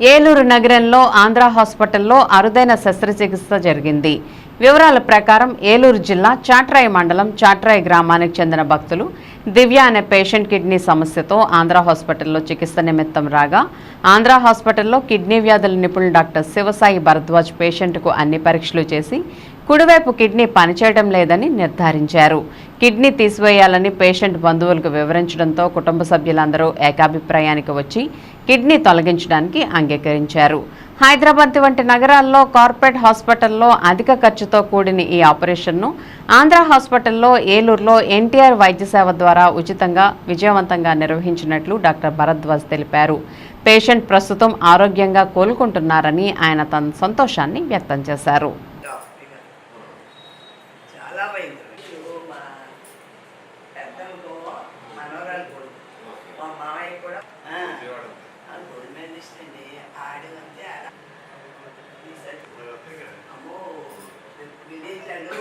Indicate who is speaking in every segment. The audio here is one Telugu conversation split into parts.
Speaker 1: ఏలూరు నగరంలో ఆంధ్ర హాస్పిటల్లో అరుదైన శస్త్రచికిత్స జరిగింది. వివరాల ప్రకారం ఏలూరు జిల్లా చాట్రాయి మండలం చాట్రాయి గ్రామానికి చెందిన భక్తులు దివ్య అనే పేషెంట్ కిడ్నీ సమస్యతో ఆంధ్ర హాస్పిటల్లో చికిత్స నిమిత్తం రాగా ఆంధ్ర హాస్పిటల్లో కిడ్నీ వ్యాధుల నిపుణులు డాక్టర్ శివసాయి భరద్వాజ్ పేషెంట్కు అన్ని పరీక్షలు చేసి కుడివైపు కిడ్నీ పనిచేయడం లేదని నిర్ధారించారు. కిడ్నీ తీసివేయాలని పేషెంట్ బంధువులకు వివరించడంతో కుటుంబ సభ్యులందరూ ఏకాభిప్రాయానికి వచ్చి కిడ్నీ తొలగించడానికి అంగీకరించారు. హైదరాబాద్ వంటి నగరాల్లో కార్పొరేట్ హాస్పిటల్లో అధిక ఖర్చుతో కూడిన ఈ ఆపరేషన్ను ఆంధ్ర హాస్పిటల్లో ఏలూరులో ఎన్టీఆర్ వైద్య సేవ ద్వారా ఉచితంగా విజయవంతంగా నిర్వహించినట్లు డాక్టర్ భరద్వాజ్ తెలిపారు. పేషెంట్ ప్రస్తుతం ఆరోగ్యంగా కోలుకుంటున్నారని ఆయన తన సంతోషాన్ని వ్యక్తం చేశారు.
Speaker 2: మామయ్య కూడా. గుడి మీద ఇష్టండి ఆడు అంతే అమ్మో విలేజ్లలో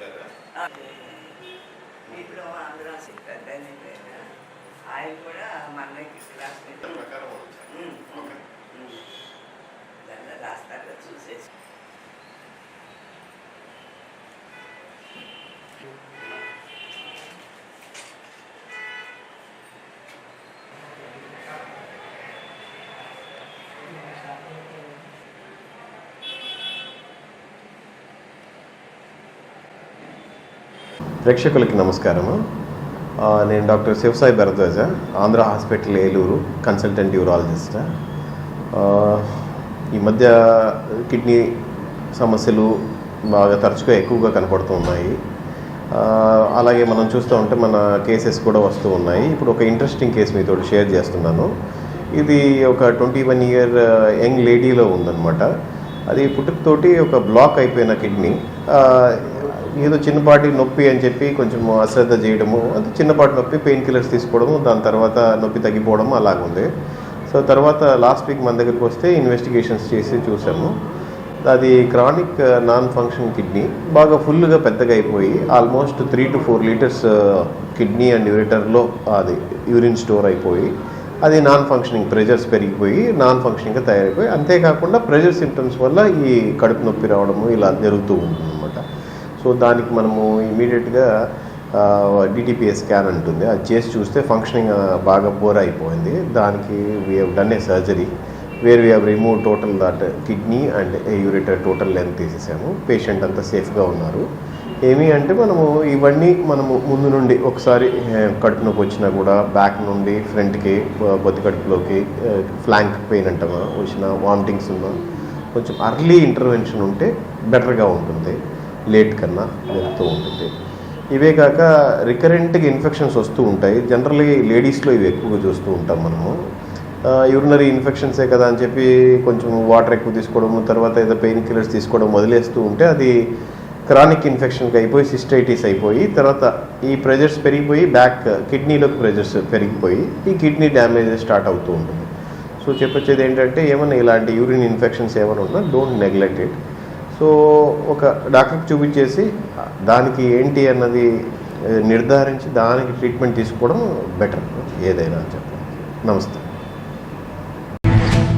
Speaker 3: గారా
Speaker 2: ఆ, ఇప్పుడు ఆంధ్ర పెద్ద ఆయన కూడా మా అన్నయ్యకి
Speaker 4: ప్రేక్షకులకి నమస్కారము. నేను doctor Sivasai Bharadwaj Andhra hospital Eluru consultant urologist. ఈ మధ్య కిడ్నీ సమస్యలు బాగా తరచుగా ఎక్కువగా కనపడుతూ ఉన్నాయి. అలాగే మనం చూస్తూ ఉంటే మన కేసెస్ కూడా వస్తూ ఉన్నాయి. ఇప్పుడు ఒక ఇంట్రెస్టింగ్ కేసు మీతో షేర్ చేస్తున్నాను. ఇది ఒక ట్వంటీ వన్ ఇయర్ యంగ్ లేడీలో ఉందన్నమాట. అది పుట్టుకతోటి ఒక బ్లాక్ అయిపోయిన కిడ్నీ. ఏదో చిన్నపాటి నొప్పి అని చెప్పి కొంచెం అశ్రద్ధ చేయడము అంటే చిన్నపాటి నొప్పి పెయిన్ కిల్లర్స్ తీసుకోవడము దాని తర్వాత నొప్పి తగ్గిపోవడం అలాగుంది. సో తర్వాత లాస్ట్ వీక్ మన దగ్గరికి వస్తే ఇన్వెస్టిగేషన్స్ చేసి చూసాము. అది chronic uh, non function kidney బాగా ఫుల్గా పెద్దగా అయిపోయి almost three to four litres uh, kidney and యూరిటర్లో అది యూరిన్ స్టోర్ అయిపోయి అది నాన్ ఫంక్షనింగ్ ప్రెజర్స్ పెరిగిపోయి నాన్ ఫంక్షనింగ్గా తయారైపోయి అంతేకాకుండా ప్రెజర్ సిమ్టమ్స్ వల్ల ఈ కడుపు నొప్పి రావడము ఇలా జరుగుతూ ఉంటుంది సో దానికి మనము ఇమీడియట్గా డిటిపిఎస్ స్కాన్ ఉంటుంది అది చేసి చూస్తే ఫంక్షనింగ్ బాగా బోర్ అయిపోయింది. దానికి we have done a surgery where we have remove total that kidney and ureter total length తీసేసాము. Patient అంతా సేఫ్గా ఉన్నారు. ఏమి అంటే మనము ఇవన్నీ మనము ముందు నుండి ఒకసారి కడుపు నొప్పి వచ్చినా కూడా బ్యాక్ నుండి ఫ్రంట్కి బొత్తి కడుపులోకి ఫ్లాంక్ పెయిన్ అంటామా వచ్చిన వామిటింగ్స్ ఉన్నా కొంచెం అర్లీ ఇంటర్వెన్షన్ ఉంటే బెటర్గా ఉంటుంది. లేట్ కన్నా వెళ్తూ ఉంటుంది. ఇవే కాక రికరెంట్గా ఇన్ఫెక్షన్స్ వస్తూ ఉంటాయి. జనరల్లీ లేడీస్లో ఇవి ఎక్కువగా చూస్తూ ఉంటాం మనము. యూరినరీ ఇన్ఫెక్షన్సే కదా అని చెప్పి కొంచెం వాటర్ ఎక్కువ తీసుకోవడం తర్వాత ఏదో పెయిన్ కిల్లర్స్ తీసుకోవడం వదిలేస్తూ ఉంటే అది క్రానిక్ ఇన్ఫెక్షన్కి అయిపోయి సిస్టైటిస్ అయిపోయి తర్వాత ఈ ప్రెజర్స్ పెరిగిపోయి బ్యాక్ కిడ్నీలోకి ప్రెజర్స్ పెరిగిపోయి ఈ కిడ్నీ డ్యామేజ్ స్టార్ట్ అవుతూ ఉంటుంది. సో చెప్పొచ్చేది ఏంటంటే ఏమైనా ఇలాంటి యూరిన్ ఇన్ఫెక్షన్స్ ఏమైనా ఉన్నా డోంట్ నెగ్లెక్ట్ ఇట్. సో ఒక డాక్టర్కి చూపించేసి దానికి ఏంటి అన్నది నిర్ధారించి దానికి ట్రీట్మెంట్ తీసుకోవడం బెటర్. ఏదైనా అని చెప్పాలి నమస్తే.